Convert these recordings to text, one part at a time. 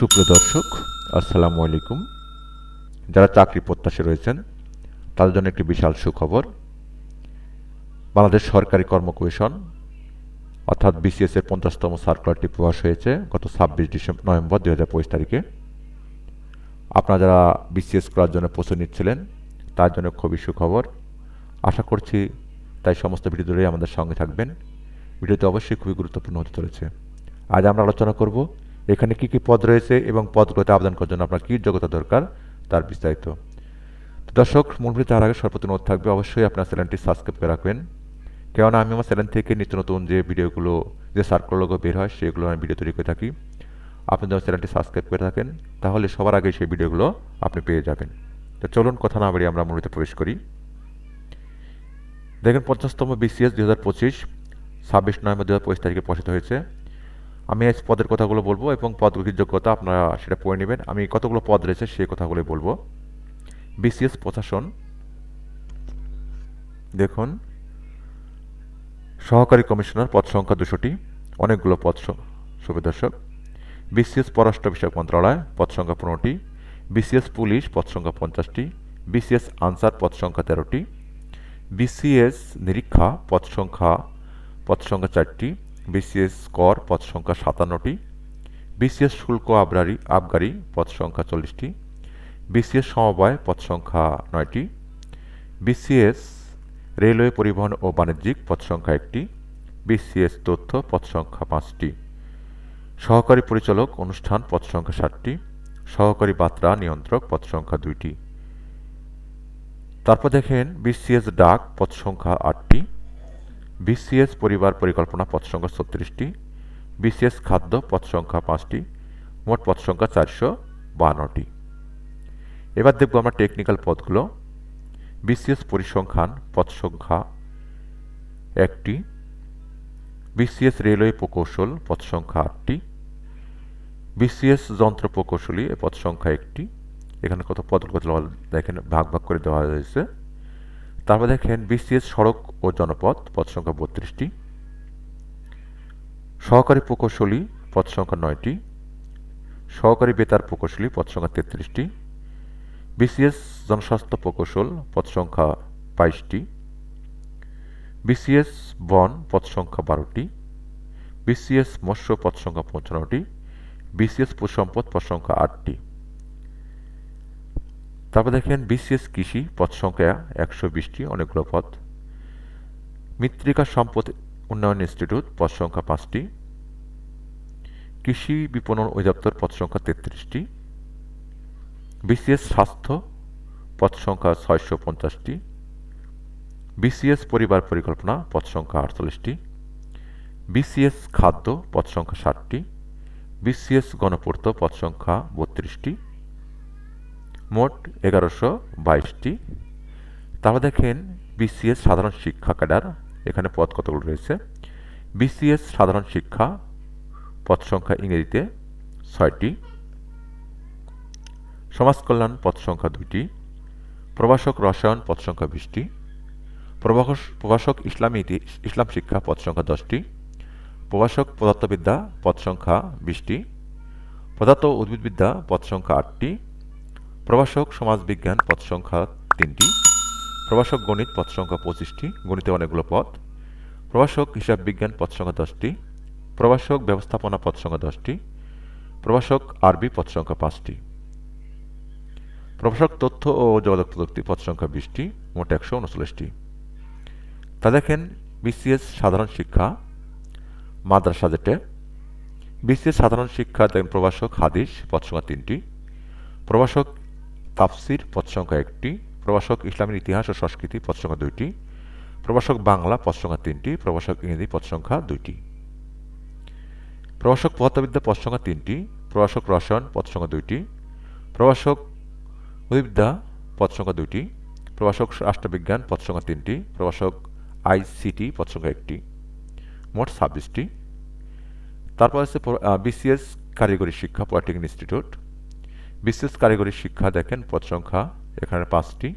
সুপ্রিয় দর্শক, আসসালামু আলাইকুম। যারা চাকরি প্রত্যাশী রয়েছেন, তাদের জন্য একটি বিশাল সুখবর। বাংলাদেশ সরকারি কর্ম কমিশন অর্থাৎ বিসিএস এর পঞ্চাশতম সার্কুলারটি প্রকাশ হয়েছে গত ছাব্বিশ ডিসেম্বর নভেম্বর দুই হাজার পঁচিশ তারিখে। আপনারা যারা বিসিএস করার জন্য প্রস্তুতি নিচ্ছিলেন, তার জন্য খুবই সুখবর। আশা করছি তাই সমস্ত ভিডিও ধরেই আমাদের সঙ্গে থাকবেন। ভিডিওটি অবশ্যই খুবই গুরুত্বপূর্ণ হতে চলেছে। আজ আমরা আলোচনা করব এখানে কি কি পদ রয়েছে এবং পদগুলোতে আবেদন করার জন্য আপনার কী যোগ্যতা দরকার, তার বিস্তারিত। তো দর্শক, মূল ভিডিও তার আগে সর্বপ্রথম অনুরোধ থাকবে, অবশ্যই আপনার চ্যানেলটি সাবস্ক্রাইব করে রাখবেন। কেননা আমি আমার চ্যানেল থেকে নিত্য নতুন যে ভিডিওগুলো, যে সার্কুলারগুলো বের হয়, সেগুলো আমি ভিডিও তৈরি করে থাকি। আপনি যদি চ্যানেলটি সাবস্ক্রাইব করে থাকেন, তাহলে সবার আগে সেই ভিডিওগুলো আপনি পেয়ে যাবেন। তো চলুন কথা না বাড়িয়ে আমরা মূলত প্রবেশ করি। দেখেন, পঞ্চাশতম বিসিএস দু হাজার পঁচিশ, ছাব্বিশ নভেম্বর দু হাজার পঁচিশ তারিখে প্রকাশিত হয়েছে। আমি আজ পদের কথাগুলো বলব এবং পদগুলির যোগ্যতা আপনারা সেটা পড়ে নেবেন। আমি কতগুলো পদ রয়েছে সেই কথাগুলোই বলব। বিসিএস প্রশাসন। দেখুন, সহকারী কমিশনার পদ সংখ্যা দুশোটি। অনেকগুলো পদ সুবিদর্শক বিসিএস পররাষ্ট্র বিষয়ক মন্ত্রণালয়, পদ সংখ্যা পনেরোটি। বিসিএস পুলিশ, পদ সংখ্যা পঞ্চাশটি। বিসিএস আনসার, পদ সংখ্যা তেরোটি। বিসিএস নিরীক্ষা, পদ সংখ্যা পদ সংখ্যা চারটি। বিসিএস কর পদ সংখ্যা সাতান্নটি, বিসিএস শুল্ক আবরারি আবগারি পদ সংখ্যা চল্লিশটি, বিসিএস সমবায় পদ সংখ্যা নয়টি, বিসিএস রেলওয়ে পরিবহন ও বাণিজ্যিক পদ সংখ্যা একটি, বিসিএস তথ্য পদ সংখ্যা পাঁচটি। সহকারী পরিচালক অনুষ্ঠান পদ সংখ্যা ষাটটি, সহকারী বাত্রা নিয়ন্ত্রক পদ সংখ্যা দুইটি। তারপর দেখেন বিসিএস ডাক পদ সংখ্যা আটটি বিসিএস পরিবার পরিকল্পনা পদ সংখ্যা ছত্রিশটি বিসিএস খাদ্য পদ সংখ্যা পাঁচটি, মোট পদ সংখ্যা চারশো বান্নটি। এবার দেখব আমরা টেকনিক্যাল পদগুলো। বিসিএস পরিসংখ্যান পদ সংখ্যা একটি বিসিএস রেলওয়ে প্রকৌশল পদ সংখ্যা আটটি বিসিএস যন্ত্র প্রকৌশলী পদ সংখ্যা একটি। এখানে কত পদগুলো দেখেন, ভাগ ভাগ করে দেওয়া হয়েছে। তারপর দেখেন বিসিএস সড়ক ও জনপথ পদ সংখ্যা বত্রিশটি। সহকারী প্রকৌশলী পদ সংখ্যা নয়টি। সহকারী বেতার প্রকৌশলী পদ সংখ্যা তেত্রিশটি। বিসিএস জনস্বাস্থ্য প্রকৌশল পদ সংখ্যা বাইশটি। বিসিএস বন পদ সংখ্যা বারোটি। বিসিএস মৎস্য পদ সংখ্যা পঞ্চান্নটি। বিসিএস পশুসম্পদ পদ সংখ্যা আটটি। তারপর দেখেন বিসিএস কৃষি পদ সংখ্যা একশো বিশটি, অনেকগুলো পদ মৃত্তিকা সম্পদ উন্নয়ন ইনস্টিটিউট পদ সংখ্যা পাঁচটি। কৃষি বিপণন অধিদপ্তর পদ সংখ্যা তেত্রিশটি। বিসিএস স্বাস্থ্য পদ সংখ্যা ছয়শো পঞ্চাশটি। বিসিএস পরিবার পরিকল্পনা পদ সংখ্যা আটচল্লিশটি। বিসিএস খাদ্য পদ সংখ্যা ষাটটি। বিসিএস গণপূর্ত পদ সংখ্যা বত্রিশটি। মোট এগারোশো বাইশটি। তারপর দেখেন বিসিএস সাধারণ শিক্ষা ক্যাডার, এখানে পদ কতগুলো রয়েছে? বিসিএস সাধারণ শিক্ষা, পদ সংখ্যা ইংরেজিতে ছয়টি। সমাজ কল্যাণ পদ সংখ্যা দুইটি। প্রভাষক রসায়ন, পদ সংখ্যা বিশটি। প্রভাষক ইসলামী ইসলাম শিক্ষা, পদ সংখ্যা দশটি। প্রভাষক পদার্থবিদ্যা, পদ সংখ্যা বিশটি। পদার্থ উদ্ভিদবিদ্যা, পদ সংখ্যা আটটি। প্রভাষক সমাজবিজ্ঞান পদ সংখ্যা তিনটি, প্রভাষক গণিত পদ সংখ্যা পঁচিশটি, গণিতে অনেকগুলো পদ, প্রভাষক হিসাব বিজ্ঞান পদ সংখ্যা দশটি, প্রভাষক ব্যবস্থাপনা পদ সংখ্যা দশটি, প্রভাষক আরবি পদ সংখ্যা পাঁচটি। প্রভাষক তথ্য ও যোগাযোগ প্রযুক্তি পদ সংখ্যা বিশটি, মোট একশো উনচল্লিশটি। তা দেখেন, বিসিএস সাধারণ শিক্ষা, মাদ্রাসা যেটে, বিসিএস সাধারণ শিক্ষা দেখেন প্রভাষক হাদিস পদ সংখ্যা তিনটি, প্রভাষক তাফসির, পদ সংখ্যা একটি, প্রভাষক ইসলামের ইতিহাস ও সংস্কৃতি, পদ সংখ্যা দুইটি, প্রভাষক বাংলা, পদ সংখ্যা তিনটি, প্রভাষক ইংরেজি, পদ সংখ্যা দুইটি। প্রভাষক পদার্থবিদ্যা, পদ সংখ্যা তিনটি, প্রভাষক রসায়ন, পদ সংখ্যা দুইটি, প্রভাষক অধিবিদ্যা পদ সংখ্যা দুইটি, প্রভাষক রাষ্ট্রবিজ্ঞান, পদ সংখ্যা তিনটি, প্রভাষক আইসিটি, পদ সংখ্যা একটি। মোট ছাব্বিশটি। তারপর আছে বিসিএস, কারিগরি শিক্ষা, পলিটেকনিক ইনস্টিটিউট। বিশেষ কারিগরি শিক্ষা দেখেন, পদ সংখ্যা এখানে পাঁচটি।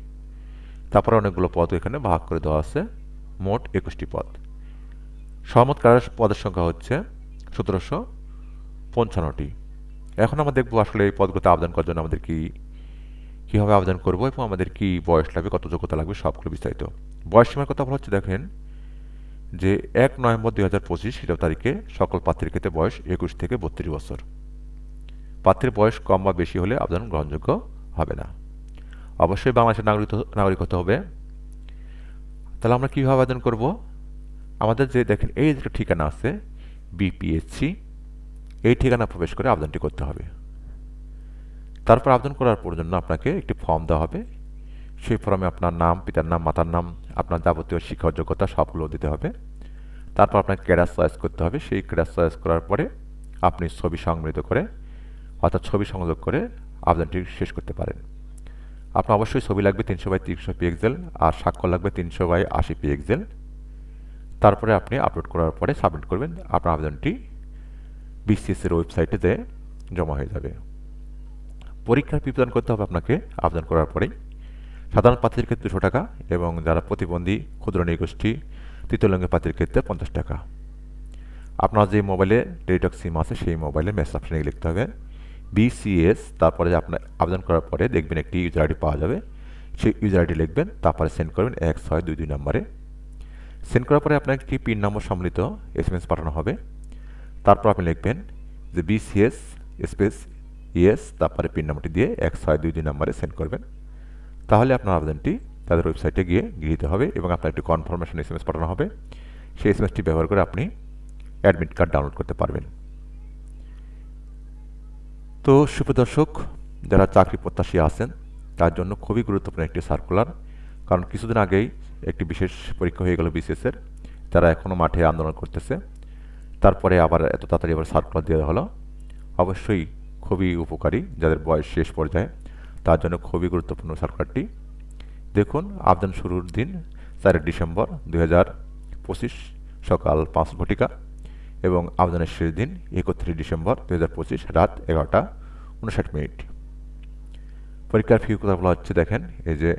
তারপরে অনেকগুলো পদ এখানে ভাগ করে দেওয়া আছে, মোট একুশটি পদ। সহমত কারার পদের সংখ্যা হচ্ছে সতেরোশো পঞ্চান্নটি। এখন আমরা দেখব আসলে এই পদগুলোতে আবেদন করার জন্য আমাদের কি, কীভাবে আবেদন করব এবং আমাদের কি বয়স লাগবে, কত যোগ্যতা লাগবে, সবগুলো বিস্তারিত। বয়স সীমার কথা বলা হচ্ছে, দেখেন যে এক নভেম্বর দুই হাজার পঁচিশ, হিসাব তারিখে সকল প্রার্থীর ক্ষেত্রে বয়স একুশ থেকে বত্রিশ বছর। প্রার্থীর বয়স কম বা বেশি হলে আবেদন গ্রহণযোগ্য হবে না। অবশ্যই বাংলাদেশের নাগরিক নাগরিক হতে হবে। তাহলে আমরা কীভাবে আবেদন করব? আমাদের যে দেখেন, এই যে ঠিকানা আছে বিপিএসসি এই ঠিকানা প্রবেশ করে আবেদনটি করতে হবে। তারপর আবেদন করার পর জন্য আপনাকে একটি ফর্ম দেওয়া হবে। সেই ফর্মে আপনার নাম, পিতার নাম, মাতার নাম, আপনার যাবতীয় শিক্ষা যোগ্যতা সবগুলো দিতে হবে। তারপর আপনাকে ক্যাডার চয়েস করতে হবে। সেই ক্যাডার চয়েস করার পরে আপনি ছবি সংমিলিত করে অর্থাৎ ছবি সংযোগ করে আবেদনটি শেষ করতে পারেন। আপনার অবশ্যই ছবি লাগবে তিনশো বাই তিনশো পিএক্সেল আর স্বাক্ষর লাগবে তিনশো বাই আশি পিএক্সেল। তারপরে আপনি আপলোড করার পরে সাবমিট করবেন। আপনার আবেদনটি বিসিএসের ওয়েবসাইটে ওয়েবসাইটেতে জমা হয়ে যাবে। পরীক্ষার ফি প্রদান করতে হবে আপনাকে আবেদন করার পরেই। সাধারণ প্রার্থীর ক্ষেত্রে দুশো টাকা এবং যারা প্রতিবন্ধী ক্ষুদ্র নৃগোষ্ঠী, তৃতীয় লিঙ্গের প্রার্থীর ক্ষেত্রে পঞ্চাশ টাকা। আপনার যে মোবাইলে টেলিটক সিম আছে, সেই মোবাইলে মেসেজ অপশানে লিখতে হবে। বিসিএস তারপরে আপনার আবেদন করার পরে দেখবেন একটি ইউজার আইডি পাওয়া যাবে। সেই ইউজার আইডি লিখবেন, তারপরে সেন্ড করবেন এক ছয় দুই দুই নম্বরে। সেন্ড করার পরে আপনার একটি পিন নম্বর সম্মিলিত এস এম এস পাঠানো হবে। তারপর আপনি লিখবেন যে বিসিএস স্পেস ইএস তারপরে পিন নম্বরটি দিয়ে এক ছয় দুই দুই নম্বরে সেন্ড করবেন। তাহলে আপনার আবেদনটি তাদের ওয়েবসাইটে গিয়ে গৃহীত হবে এবং আপনার একটি কনফার্মেশন এস এম এস পাঠানো হবে। সেই এস এম এসটি ব্যবহার করে আপনি অ্যাডমিট কার্ড ডাউনলোড করতে পারবেন। তো সুপ্রদর্শক যারা চাকরি প্রত্যাশী আছেন, তার জন্য খুবই গুরুত্বপূর্ণ একটি সার্কুলার কারণ কিছুদিন আগেই একটি বিশেষ পরীক্ষা হয়ে গেল বিসিএসের তারা এখনও মাঠে আন্দোলন করতেছে। তারপরে আবার এত তাড়াতাড়ি আবার সার্কুলার দেওয়া হলো। অবশ্যই খুবই উপকারী যাদের বয়স শেষ পর্যায়ে, তার জন্য খুবই গুরুত্বপূর্ণ সার্কুলারটি দেখুন, আবেদন শুরুর দিন চার ডিসেম্বর পঁচিশ সকাল পাঁচ ঘটিকা। এবং আবেদনের শেষ দিন একত্রিশ ডিসেম্বর দু হাজার পঁচিশ রাত এগারোটা উনষাট মিনিট। পরীক্ষার ফি কথা বলা হচ্ছে, দেখেন, এই যে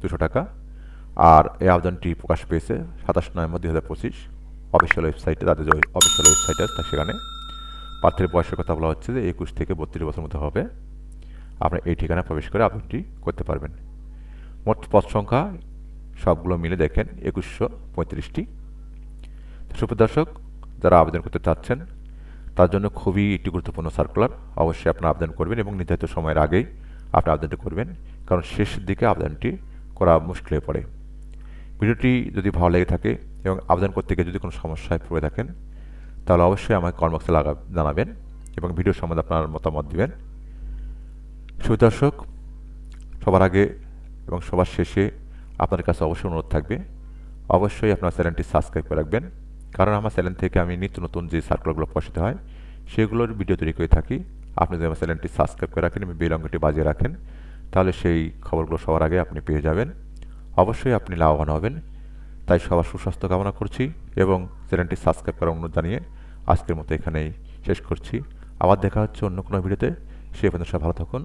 দুশো টাকা। আর এই আবেদনটি প্রকাশ পেয়েছে সাতাশ নভেম্বর দু হাজার পঁচিশ। অফিসিয়াল ওয়েবসাইটে তাদের যে অফিসিয়াল ওয়েবসাইট আছে সেখানে। পাত্রের বয়সের কথা বলা হচ্ছে যে একুশ থেকে বত্রিশ বছর মতো হবে। আপনার এই ঠিকানা প্রবেশ করে আবেদনটি করতে পারবেন। মোট পদ সংখ্যা সবগুলো মিলে দেখেন একুশশো পঁয়ত্রিশটি। সুপ্রদর্শক যারা আবেদন করতে চাচ্ছেন, তার জন্য খুবই একটি গুরুত্বপূর্ণ সার্কুলার অবশ্যই আপনার আবেদন করবেন এবং নির্ধারিত সময়ের আগেই আপনি আবেদনটি করবেন, কারণ শেষের দিকে আবেদনটি করা মুশকিল হয়ে পড়ে। ভিডিওটি যদি ভালো লেগে থাকে এবং আবেদন করতে গিয়ে যদি কোনো সমস্যায় পড়ে থাকেন, তাহলে অবশ্যই আমাকে কর্মবক্সে লাগা জানাবেন এবং ভিডিও সম্বন্ধে আপনার মতামত দিবেন। সুদর্শক সবার আগে এবং সবার শেষে আপনার কাছে অবশ্যই অনুরোধ থাকবে, অবশ্যই আপনার চ্যানেলটি সাবস্ক্রাইব করে রাখবেন। কারণ আমার চ্যানেল থেকে আমি নিত্য নতুন যে সার্কুলারগুলো প্রকাশিত হয়, সেগুলোর ভিডিও তৈরি করে থাকি। আপনি যদি আমার চ্যানেলটি সাবস্ক্রাইব করে রাখেন এবং বেল অঙ্কটি বাজিয়ে রাখেন, তাহলে সেই খবরগুলো সবার আগে আপনি পেয়ে যাবেন। অবশ্যই আপনি লাভবান হবেন। তাই সবার সুস্বাস্থ্য কামনা করছি এবং চ্যানেলটি সাবস্ক্রাইব করার অনুরোধ জানিয়ে আজকের মতো এখানেই শেষ করছি। আবার দেখা হচ্ছে অন্য কোনো ভিডিওতে সে পর্যন্ত সব ভালো থাকুন।